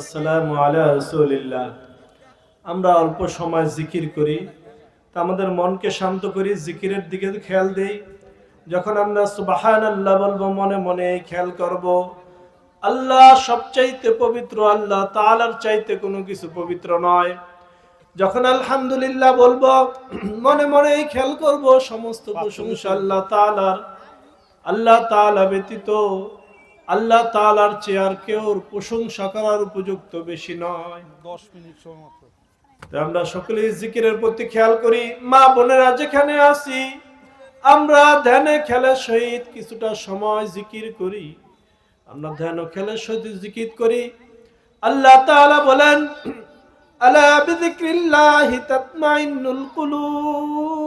আসসালামু আমরা অল্প সময় জিকির করি, তা আমাদের মনকে শান্ত করি, জিকিরের দিকে খেয়াল দেই। যখন আমরা সুবাহান আল্লাহ বলব, মনে মনে খেয়াল করব, আল্লাহ সবচাইতে পবিত্র, আল্লাহ তাআলার চাইতে কোনো কিছু পবিত্র নয়। যখন আলহামদুলিল্লাহ বলব, মনে মনে খেয়াল করব, সমস্ত প্রশংসা আল্লাহ তাআলার। আল্লাহ তাআলা ব্যতীত আল্লাহ তাআলার চেয়ার কেউ প্রশংসা করার উপযুক্ত বেশি নয়। দশ মিনিট সময় আমরা সকলেই জিকিরের প্রতি খেয়াল করি মা বোনেরা যেখানে আছি আমরা ধ্যানে খেলে সহিত কিছুটা সময় জিকির করি। আমরা ধ্যান খেলে সহিত জিকির করি। আল্লাহ তাআলা বলেন আলা বিযিক্রিল্লাহি তাতমাইন্নুল কুলুব।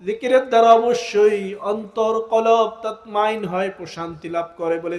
জিকিরের দ্বারা অবশ্যই অন্তর কলব তাতমাইন হয় প্রশান্তি লাভ করে বলে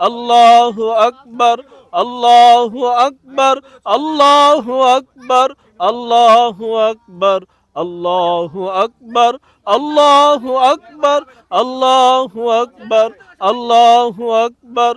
اللہ اکبر اللہ اکبر اللہ اکبر اللہ اکبر اللہ اکبر اللہ اکبر اللہ اکبر اللہ اکبر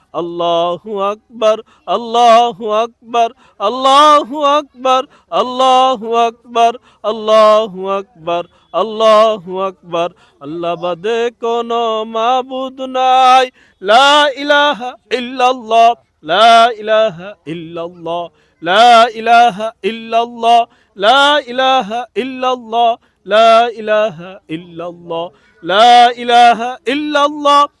আল্লাহু আকবার আল্লাহু আকবার আল্লাহু আকবার আল্লাহু আকবার আল্লাহু আকবার আল্লাহু আকবার। আল্লাহ বাদে কোন মাবুদ নাই। লা ইলাহা ইল্লাল্লাহ, লা ইলাহা ইল্লাল্লাহ, লা ইলাহা ইল্লাল্লাহ, লা ইলাহা ইল্লাল্লাহ, লা ইলাহা ইল্লাল্লাহ, লা ইলাহা ইল্লাল্লাহ।